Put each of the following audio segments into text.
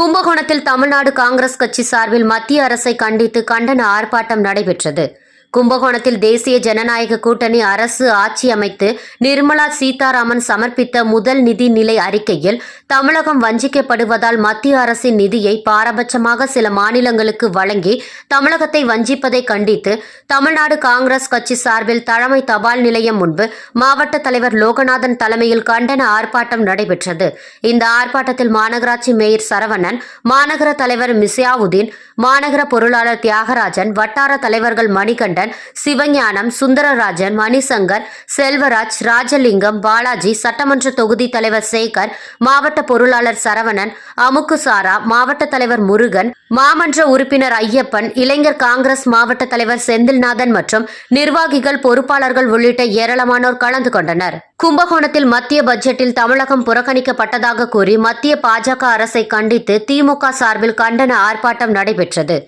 கும்பகோணத்தில் தமிழ்நாடு காங்கிரஸ் கட்சி சார்பில் மத்திய அரசை கண்டித்து கண்டன ஆர்ப்பாட்டம் நடைபெற்றது. கும்பகோணத்தில் தேசிய ஜனநாயக கூட்டணி அரசு ஆட்சி அமைத்து நிர்மலா சீதாராமன் சமர்ப்பித்த முதல் நிதி நிலை அறிக்கையில் தமிழகம் வஞ்சிக்கப்படுவதால் மத்திய அரசின் நிதியை பாரபட்சமாக சில மாநிலங்களுக்கு வழங்கி தமிழகத்தை வஞ்சிப்பதை கண்டித்து தமிழ்நாடு காங்கிரஸ் கட்சி சார்பில் தலைமை தபால் நிலையம் முன்பு மாவட்ட தலைவர் லோகநாதன் தலைமையில் கண்டன ஆர்ப்பாட்டம் நடைபெற்றது. இந்த ஆர்ப்பாட்டத்தில் மாநகராட்சி மேயர் சரவணன் மாநகர தலைவர் மிசியாவுதீன் மாநகர பொருளாளர் தியாகராஜன் வட்டார தலைவர்கள் மணிகண்டன் சிவஞானம் சுந்தரராஜன் மணிசங்கர் செல்வராஜ் ராஜலிங்கம் பாலாஜி சட்டமன்ற தொகுதி தலைவர் சேகர் மாவட்ட பொருளாளர் சரவணன் அமுக்குசாரா மாவட்ட தலைவர் முருகன் மாமன்ற உறுப்பினர் ஐயப்பன் இளைஞர் காங்கிரஸ் மாவட்ட தலைவர் செந்தில்நாதன் மற்றும் நிர்வாகிகள் பொறுப்பாளர்கள் உள்ளிட்ட ஏராளமானோர் கலந்து கொண்டனர். கும்பகோணத்தில் மத்திய பட்ஜெட்டில் தமிழகம் புறக்கணிக்கப்பட்டதாக கூறி மத்திய பாஜக அரசை கண்டித்து திமுக சார்பில் கண்டன ஆர்ப்பாட்டம் நடைபெற்றது.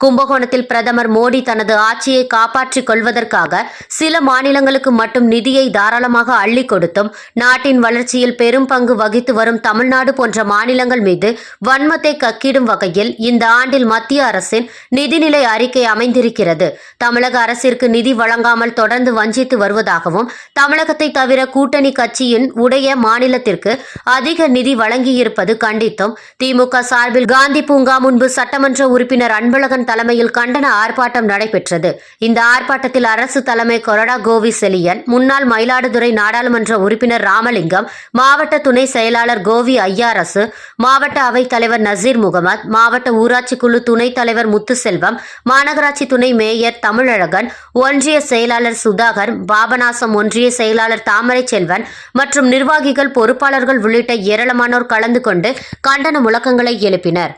கும்பகோணத்தில் பிரதமர் மோடி தனது ஆட்சியை காப்பாற்றிக் கொள்வதற்காக சில மாநிலங்களுக்கு மட்டும் நிதியை தாராளமாக அள்ளிக் கொடுத்தும் நாட்டின் வளர்ச்சியில் பெரும் பங்கு வகித்து வரும் தமிழ்நாடு போன்ற மாநிலங்கள் மீது வன்மத்தை கக்கிடும் வகையில் இந்த ஆண்டில் மத்திய அரசின் நிதிநிலை அறிக்கை அமைந்திருக்கிறது. தமிழக அரசிற்கு நிதி வழங்காமல் தொடர்ந்து வஞ்சித்து வருவதாகவும் தமிழகத்தை தவிர கூட்டணி கட்சியின் உடைய மாநிலத்திற்கு அதிக நிதி வழங்கியிருப்பது கண்டித்தும் திமுக சார்பில் காந்தி பூங்கா முன்பு சட்டமன்ற உறுப்பினர் அன்பழகன் தலைமையில் கண்டன ஆர்ப்பாட்டம் நடைபெற்றது. இந்த ஆர்ப்பாட்டத்தில் அரசு தலைமை கொரடா கோவி செலியன் முன்னாள் மயிலாடுதுறை நாடாளுமன்ற உறுப்பினர் ராமலிங்கம் மாவட்ட துணை செயலாளர் கோவி ஐயாரசு மாவட்ட அவைத் தலைவர் நசீர் முகமது மாவட்ட ஊராட்சி குழு துணைத் தலைவர் முத்துசெல்வம் மாநகராட்சி துணை மேயர் தமிழழகன் ஒன்றிய செயலாளர் சுதாகர் பாபநாசம் ஒன்றிய செயலாளர் தாமரை செல்வன் மற்றும் நிர்வாகிகள் பொறுப்பாளர்கள் உள்ளிட்ட ஏராளமானோர் கலந்து கொண்டு கண்டன முழக்கங்களை எழுப்பினர்.